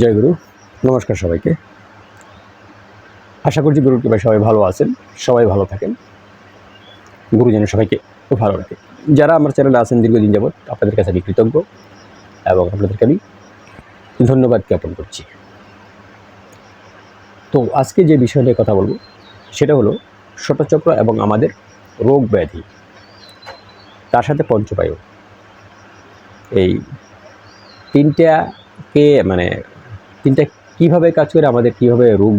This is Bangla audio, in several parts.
জয় গুরু, নমস্কার সবাইকে। আশা করছি গুরুর কৃপায় সবাই ভালো আছেন, সবাই ভালো থাকেন। গুরু যেন সবাইকে খুব ভালো রাখে। যারা আমার চ্যানেলে আছেন দীর্ঘদিন যাবৎ, আপনাদের কাছে আমি কৃতজ্ঞ এবং আপনাদেরকে আমি ধন্যবাদ জ্ঞাপন করছি। তো আজকে যে বিষয় নিয়ে কথা বলব, সেটা হলো ষটচক্র এবং আমাদের রোগ ব্যাধি, তার সাথে পঞ্চবায়ু এই তিনটাকে মানে তিনটা কীভাবে কাজ করে, আমাদের কীভাবে রোগ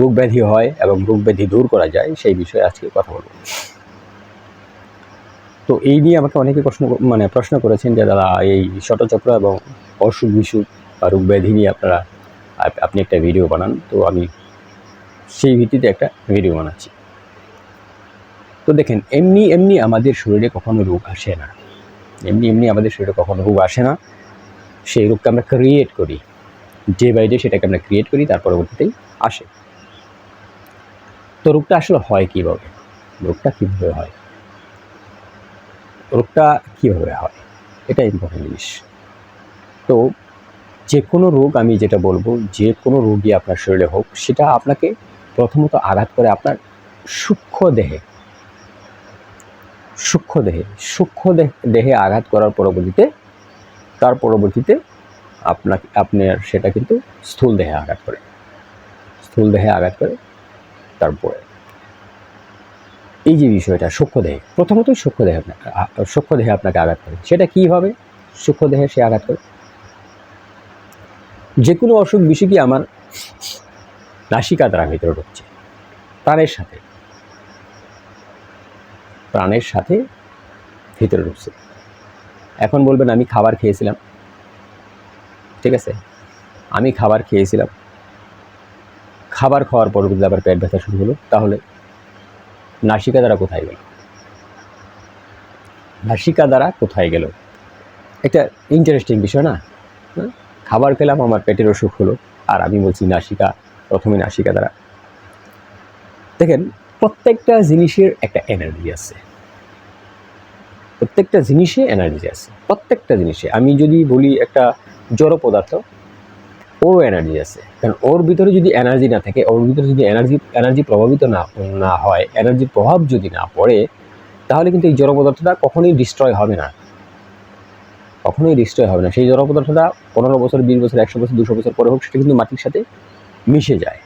রোগ ব্যাধি হয় এবং রোগ ব্যাধি দূর করা যায়, সেই বিষয়ে আজকে কথা বলব। তো এই নিয়ে আমাকে অনেকে প্রশ্ন মানে প্রশ্ন করেছেন যে, দাদা, এই ষটচক্র এবং অসুখ বিসুখ বা রোগ ব্যাধি নিয়ে আপনারা আপনি একটা ভিডিও বানান। তো আমি সেই ভিত্তিতে একটা ভিডিও বানাচ্ছি। তো দেখেন, এমনি এমনি আমাদের শরীরে কখনো রোগ আসে না। এমনি এমনি আমাদের শরীরে কখনো রোগ আসে না। সেই রোগকে আমরা ক্রিয়েট করি। ডে বাই ডে সেটাকে আমরা ক্রিয়েট করি, তার পরবর্তীতেই আসে। তো রোগটা আসলে হয় কীভাবে? রোগটা কীভাবে হয়? রোগটা কীভাবে হয়? এটা ইম্পর্টেন্ট জিনিস। তো যে কোনো রোগ আমি যেটা বলব যে কোনো রোগই আপনার শরীরে হোক, সেটা আপনাকে প্রথমত আঘাত করে আপনার সূক্ষ্ম দেহে। সূক্ষ্ম দেহে। সূক্ষ্ম দেহ- আঘাত করার পরবর্তীতে, তার পরবর্তীতে আপনাকে আপনার সেটা কিন্তু স্থূল দেহে আঘাত করে। স্থূল দেহে আঘাত করে তারপরে। এই যে বিষয়টা, সূক্ষ্ম দেহে প্রথমতই সূক্ষ্ম দেহে আপনাকে আ- সূক্ষ্ম দেহে আপনাকে আঘাত করে। সেটা কীভাবে সূক্ষ্ম দেহে সে আঘাত করে? যে কোনো অসুখ বিসুখই আমার নাসিকা দ্বারা ভিতরে ঢুকছে। প্রাণের সাথে। প্রাণের সাথে ভিতরে ঢুকছে। এখন বলবেন, আমি খাবার খেয়েছিলাম। ঠিক আছে? আমি খাবার খেয়েছিলাম। খাবার খাওয়ার পর যদি আবার পেট ব্যথা শুরু হলো, তাহলে নাসিকা দ্বারা কোথায় গেল? নাসিকা দ্বারা কোথায় গেল? একটা ইন্টারেস্টিং বিষয় না? হ্যাঁ? খাবার খেলাম, আমার পেটের অসুখ হলো, আর আমি বলছি নাসিকা, প্রথমে নাসিকা দ্বারা। দেখেন, প্রত্যেকটা জিনিসের একটা এনার্জি আছে। প্রত্যেকটা জিনিসে এনার্জি আছে। প্রত্যেকটা জিনিসে। আমি যদি বলি একটা জড় পদার্থ ওরও এনার্জি আছে। কারণ ওর ভিতরে যদি এনার্জি না থাকে, ওর ভিতরে যদি এনার্জি এনার্জি প্রভাবিত না না হয় এনার্জির প্রভাব যদি না পড়ে, তাহলে কিন্তু এই জড় পদার্থটা কখনোই ডিস্ট্রয় হবে না। কখনোই ডিস্ট্রয় হবে না। সেই জড় পদার্থটা পনেরো বছর, বিশ বছর, একশো বছর, দুশো বছর পরে হোক, সেটা কিন্তু মাটির সাথে মিশে যায়।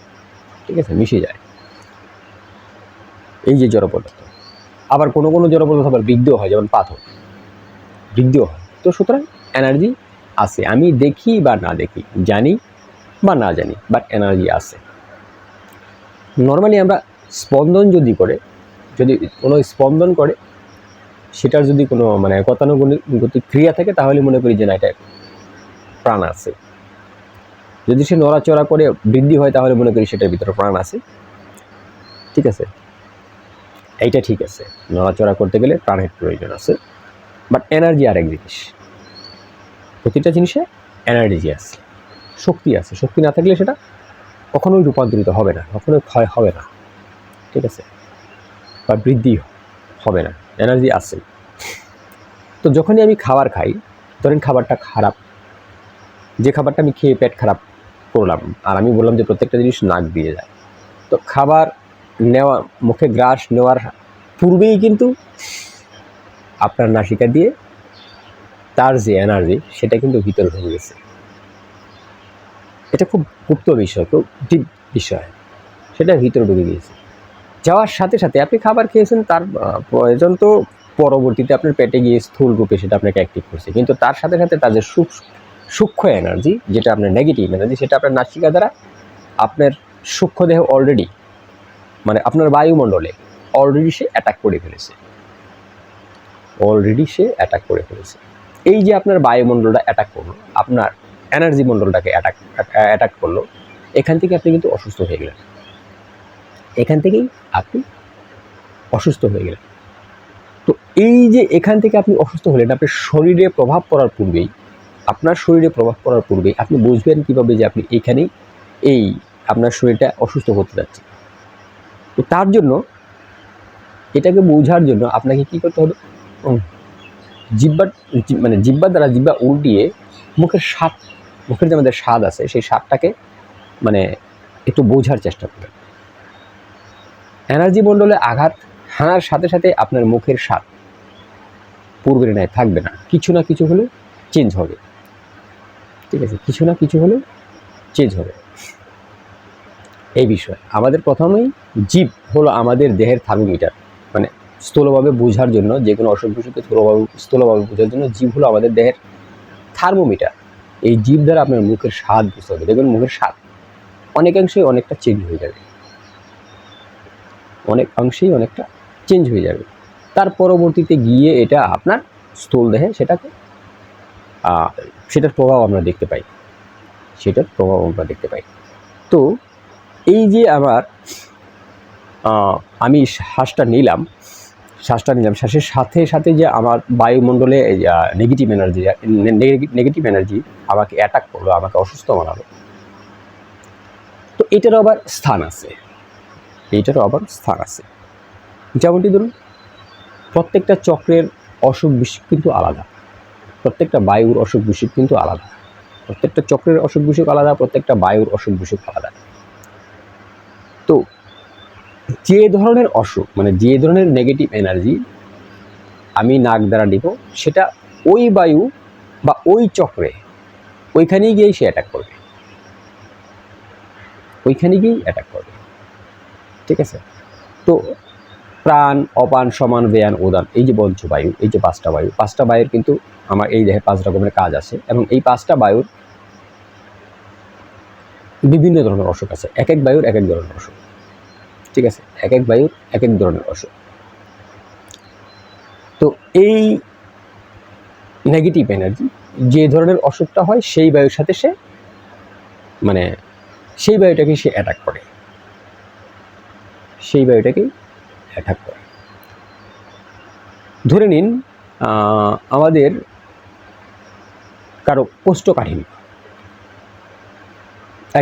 ঠিক আছে? মিশে যায়। এই যে জড় পদার্থ। আবার কোনো কোনো জড় পদার্থ আবার বৃদ্ধ হয়, যেমন পাথর। বৃদ্ধ হয়। তো সুতরাং এনার্জি আছে। আমি দেখি বা না দেখি, জানি বা না জানি বাট এনার্জি আছে। নর্মালি আমরা স্পন্দন যদি করে, যদি কোনো স্পন্দন করে, সেটার যদি কোনো মানে গতানুগতিক ক্রিয়া থাকে, তাহলে মনে করি যে না, এটা প্রাণ আছে। যদি সে নড়াচড়া করে বৃদ্ধি হয়, তাহলে মনে করি সেটার ভিতরে প্রাণ আছে। ঠিক আছে? এইটা ঠিক আছে। নড়াচড়া করতে গেলে প্রাণের প্রয়োজন আছে বাট এনার্জি আরেক জিনিস। প্রতিটা জিনিসে এনার্জি আছে, শক্তি আছে। শক্তি না থাকলে সেটা কখনোই রূপান্তরিত হবে না, কখনোই ক্ষয় হবে না। ঠিক আছে? বা বৃদ্ধি হবে না এনার্জি আছে। তো যখনই আমি খাবার খাই, ধরেন খাবারটা খারাপ, যে খাবারটা আমি খেয়ে পেট খারাপ করলাম, আর আমি বললাম যে প্রত্যেকটা জিনিস নাক দিয়ে যায়, তো খাবার নেওয়া, মুখে গ্রাস নেওয়ার পূর্বেই কিন্তু আপনার নাসিকা দিয়ে তার যে এনার্জি, সেটা কিন্তু ভিতরে ঢুকে গেছে। এটা খুব গুপ্ত বিষয়, খুব ডিপ বিষয়। সেটা ভিতরে ঢুকে গিয়েছে। যাওয়ার সাথে সাথে আপনি খাবার খেয়েছেন, তার প্রয়োজন তো পরবর্তীতে আপনার পেটে গিয়ে স্থূল রূপে সেটা আপনাকে অ্যাক্টিভ করছে। কিন্তু তার সাথে সাথে তাদের সূক্ষ্ম এনার্জি যেটা আপনার নেগেটিভ এনার্জি সেটা আপনার নাসিকা দ্বারা আপনার সূক্ষ্ম দেহ অলরেডি মানে আপনার বায়ুমণ্ডলে অলরেডি সে অ্যাটাক করে ফেলেছে। অলরেডি সে অ্যাটাক করে ফেলেছে। এই যে আপনার বায়ুমণ্ডলটা অ্যাটাক করল, আপনার এনার্জি মণ্ডলটাকে অ্যাটাক অ্যাটাক করল, এখান থেকে আপনি কিন্তু অসুস্থ হয়ে গেলেন। এখান থেকেই আপনি অসুস্থ হয়ে গেলেন। তো এই যে এখান থেকে আপনি অসুস্থ হলেন, আপনার শরীরে প্রভাব পড়ার পূর্বেই, আপনার শরীরে প্রভাব পড়ার পূর্বেই আপনি বুঝবেন কীভাবে যে আপনি এখানেই এই আপনার শরীরটা অসুস্থ হতে যাচ্ছে। তো তার জন্য এটাকে বোঝার জন্য আপনাকে কী করতে হবে? উম, জিব্বার জি- মানে জিব্বা দ্বারা জিব্বা উল্টিয়ে মুখের স্বাদ মুখের যে আমাদের স্বাদ আছে সেই স্বাদটাকে মানে একটু বোঝার চেষ্টা করবেন। এনার্জি মণ্ডলে আঘাত হানার সাথে সাথে আপনার মুখের স্বাদ পূর্বের ন্যায় থাকবে না। কিছু না কিছু হলে চেঞ্জ হবে। ঠিক আছে? কিছু না কিছু হলে চেঞ্জ হবে। এই বিষয়ে। আমাদের প্রথমেই জীব হলো আমাদের দেহের থার্মোমিটার। মানে স্থূলভাবে বোঝার জন্য, যে কোনো অসুখ বিসুখকে স্থূলভাবে স্থূলভাবে বোঝার জন্য জীব হলো আমাদের দেহের থার্মোমিটার। এই জীব দ্বারা আপনার মুখের স্বাদ বুঝতে হবে। দেখবেন মুখের স্বাদ। অনেকাংশেই অনেকটা চেঞ্জ হয়ে যাবে। অনেক অংশেই অনেকটা চেঞ্জ হয়ে যাবে। তার পরবর্তীতে গিয়ে এটা আপনার স্থূল দেহে সেটাকে সেটার প্রভাব আমরা দেখতে পাই। সেটার প্রভাব আমরা দেখতে পাই। তো এই যে আমার আমি শ্বাসটা নিলাম শ্বাসটা নিলাম। শ্বাসের সাথে সাথে যে আমার বায়ুমণ্ডলে নেগেটিভ এনার্জি নেগেটিভ এনার্জি আমাকে অ্যাটাক করল, আমাকে অসুস্থ বানালো। তো এটারও আবার স্থান আছে। এইটারও আবার স্থান আছে। যেমনটি ধরুন, প্রত্যেকটা চক্রের অসুখ বিসুখ কিন্তু আলাদা। প্রত্যেকটা বায়ুর অসুখ বিসুখ কিন্তু আলাদা। প্রত্যেকটা চক্রের অসুখ বিসুখ আলাদা, প্রত্যেকটা বায়ুর অসুখ বিসুখ আলাদা। যে ধরনের অসুখ মানে যে ধরনের নেগেটিভ এনার্জি আমি নাক দ্বারা নিব, সেটা ওই বায়ু বা ওই চক্রে ওইখানেই গিয়েই সে অ্যাটাক করবে। ওইখানে গিয়েই অ্যাটাক করবে। ঠিক আছে? তো প্রাণ, অপান, সমান বেয়ান উদান, এই যে বঞ্চ বায়ু, এই যে পাঁচটা বায়ু, পাঁচটা বায়ুর কিন্তু আমার এই দেহে পাঁচ রকমের কাজ আছে এবং এই পাঁচটা বায়ুর বিভিন্ন ধরনের অসুখ আছে। এক এক বায়ুর এক এক ধরনের অসুখ। ঠিক আছে, এক এক বায়ুর এক এক ধরনের অসুখ। তো এই নেগেটিভ এনার্জি যে ধরনের অসুখটা হয়, সেই বায়ুর সাথে সে মানে সেই বায়ুটাকে সে অ্যাটাক করে। সেই বায়ুটাকেই অ্যাটাক করে। ধরে নিন আমাদের কারও কোষ্ঠকাঠিন্য।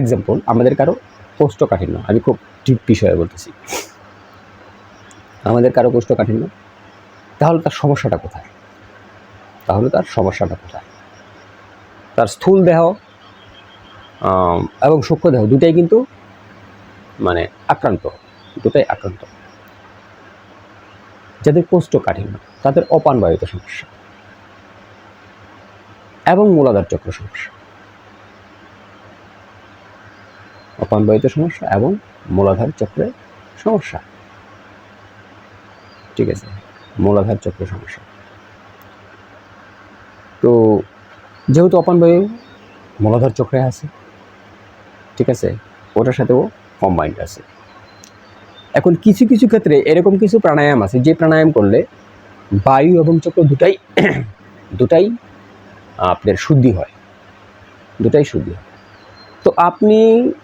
এক্সাম্পল আমাদের কারও কোষ্ঠকাঠিন্য। আমি খুব ডিপ বিষয়ে বলতেছি। আমাদের কারও কোষ্ঠকাঠিন্য, তাহলে তার সমস্যাটা কোথায়? তাহলে তার সমস্যাটা কোথায়? তার স্থূল দেহ এবং সূক্ষ্ম দেহ দুটাই কিন্তু মানে আক্রান্ত, দুটাই আক্রান্ত। যাদের কোষ্ঠকাঠিন্য, তাদের অপান বায়ুতে সমস্যা এবং মূলাধার চক্র সমস্যা। অপান বায়ুতে সমস্যা এবং মূলাধার চক্রে সমস্যা। ঠিক আছে, মূলাধার চক্রে সমস্যা। তো যেহেতু অপান বায়ু মূলাধার চক্রে আছে, ঠিক আছে, ওটার সাথেও কম্বাইন্ড আছে। এখন কিছু কিছু ক্ষেত্রে এরকম কিছু প্রাণায়াম আছে, যে প্রাণায়াম করলে বায়ু এবং চক্র দুটাই দুটাই আপনার শুদ্ধি হয়। দুটাই শুদ্ধি হয়। তো আপনি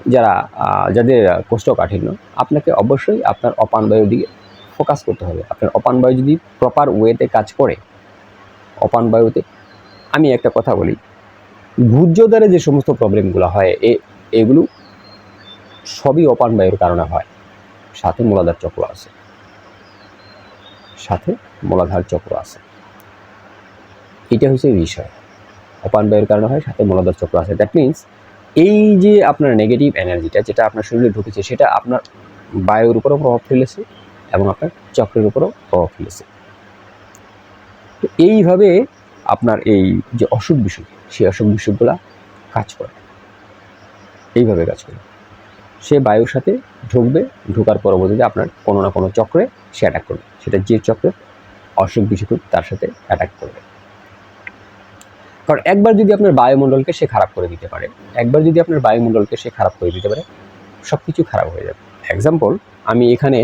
যারা যাদের কোষ্ঠকাঠিন্য, আপনাকে অবশ্যই আপনার অপান বায়ুর দিকে ফোকাস করতে হবে। আপনার অপান বায়ু যদি প্রপার ওয়েতে কাজ করে, অপান বায়ুতে, আমি একটা কথা বলি। গুহ্যদ্বারে যে সমস্ত প্রবলেমগুলো হয়, এ, এগুলো সবই অপান বায়ুর কারণে হয়। সাথে মূলাধার চক্র আছে। সাথে মূলাধার চক্র আছে। এটা হচ্ছে বিষয়। অপান বায়ুর কারণে হয়, সাথে মূলাধার চক্র আছে। দ্যাট মিন্স এই যে আপনার নেগেটিভ এনার্জিটা যেটা আপনার শরীরে ঢুকেছে, সেটা আপনার বায়ুর উপরও প্রভাব ফেলেছে এবং আপনার চক্রের উপরও প্রভাব ফেলেছে। তো এইভাবে আপনার এই যে অসুখ বিসুখ, সেই অসুখ বিসুখগুলা কাজ করে। এইভাবে কাজ করে। সে বায়ুর সাথে ঢুকবে, ঢোকার পরবর্তীতে আপনার কোনো না কোনো চক্রে সে অ্যাটাক করবে। সেটা যে চক্রে অসুখ বিসুখ তার সাথে অ্যাটাক করবে। কারণ একবার যদি আপনার বায়ুমণ্ডলকে সে খারাপ করে দিতে পারে, একবার যদি আপনার বায়ুমণ্ডলকে সে খারাপ করে দিতে পারে সব কিছু খারাপ হয়ে যাবে। এক্সাম্পল আমি এখানে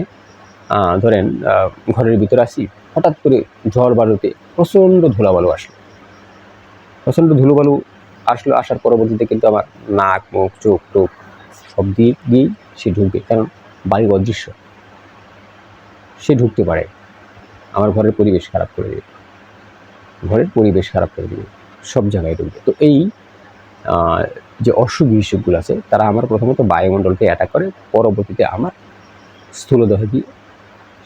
ধরেন ঘরের ভিতরে আসি, হঠাৎ করে ঝড় বালুতে প্রচণ্ড ধুলাবালু আসলো। প্রচণ্ড ধুলোবালু আসলো, আসার পরবর্তীতে কিন্তু আমার নাক, মুখ, চোখ টোক সব দিক দিয়েই সে ঢুকবে। কারণ বায়ু অদৃশ্য। সে ঢুকতে পারে। আমার ঘরের পরিবেশ খারাপ করে দেবে। ঘরের পরিবেশ খারাপ করে দেবে। সব জায়গায় ঢুকবে। তো এই যে অসুখ বিসুখগুলো আছে, তারা আমার প্রথমত বায়ুমণ্ডলকে অ্যাটাক করে, পরবর্তীতে আমার স্থূলদেহে গিয়ে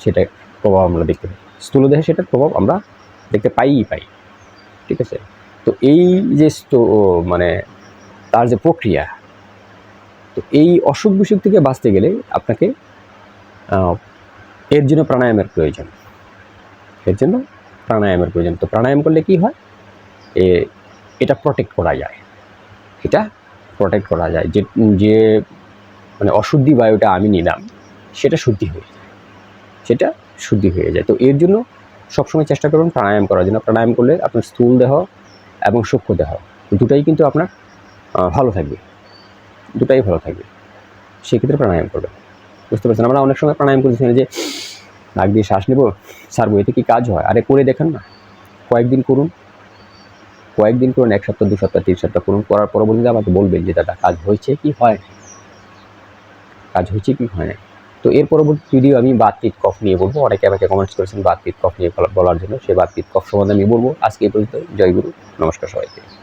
সেটা প্রভাব আমরা দেখতে পাই। স্থূলদেহে সেটার প্রভাব আমরা দেখতে পাইই, পাই। ঠিক আছে? তো এই যে মানে তার যে প্রক্রিয়া, তো এই অসুখ বিসুখ থেকে বাঁচতে গেলে আপনাকে এর জন্য প্রাণায়ামের প্রয়োজন। এর জন্য প্রাণায়ামের প্রয়োজন। তো প্রাণায়াম করলে কি হয়? এটা প্রোটেক্ট করা যায়। এটা প্রোটেক্ট করা যায়। যে যে মানে অশুদ্ধি বায়ুটা আমি নিলাম, সেটা শুদ্ধি হয়ে যায়। সেটা শুদ্ধি হয়ে যায়। তো এর জন্য সবসময় চেষ্টা করুন প্রাণায়াম করার জন্য। প্রাণায়াম করলে আপনার স্থূল দেহ এবং সূক্ষ্ম দেহ দুটাই কিন্তু আপনার ভালো থাকবে। দুটাই ভালো থাকবে। সেক্ষেত্রে প্রাণায়াম করবেন। বুঝতে পারছেন? আমরা অনেক সময় প্রাণায়াম না যে, নাক দিয়ে শ্বাস নেব ছাড়বো এতে কি কাজ হয়? আরে, করে দেখেন না। কয়েকদিন করুন। কয়েকদিন করুন, এক সপ্তাহ, দু সপ্তাহ, তিন সপ্তাহ করুন, করার পরবর্তীতে আমাকে বলবেন যে দাদা, কাজ হয়েছে কি হয় কাজ হয়েছে কি হয় না তো এর পরবর্তী ভিডিও আমি বাতপিত কফ নিয়ে বলব। অনেকে আমাকে কমেন্টস করেছেন বাতপিত কফ নিয়ে বলা- বলার জন্য। সেই বাতপিত কফ সম্বন্ধে আমি বলব। আজকে এই পর্যন্ত জয়গুরু নমস্কার সবাইকে।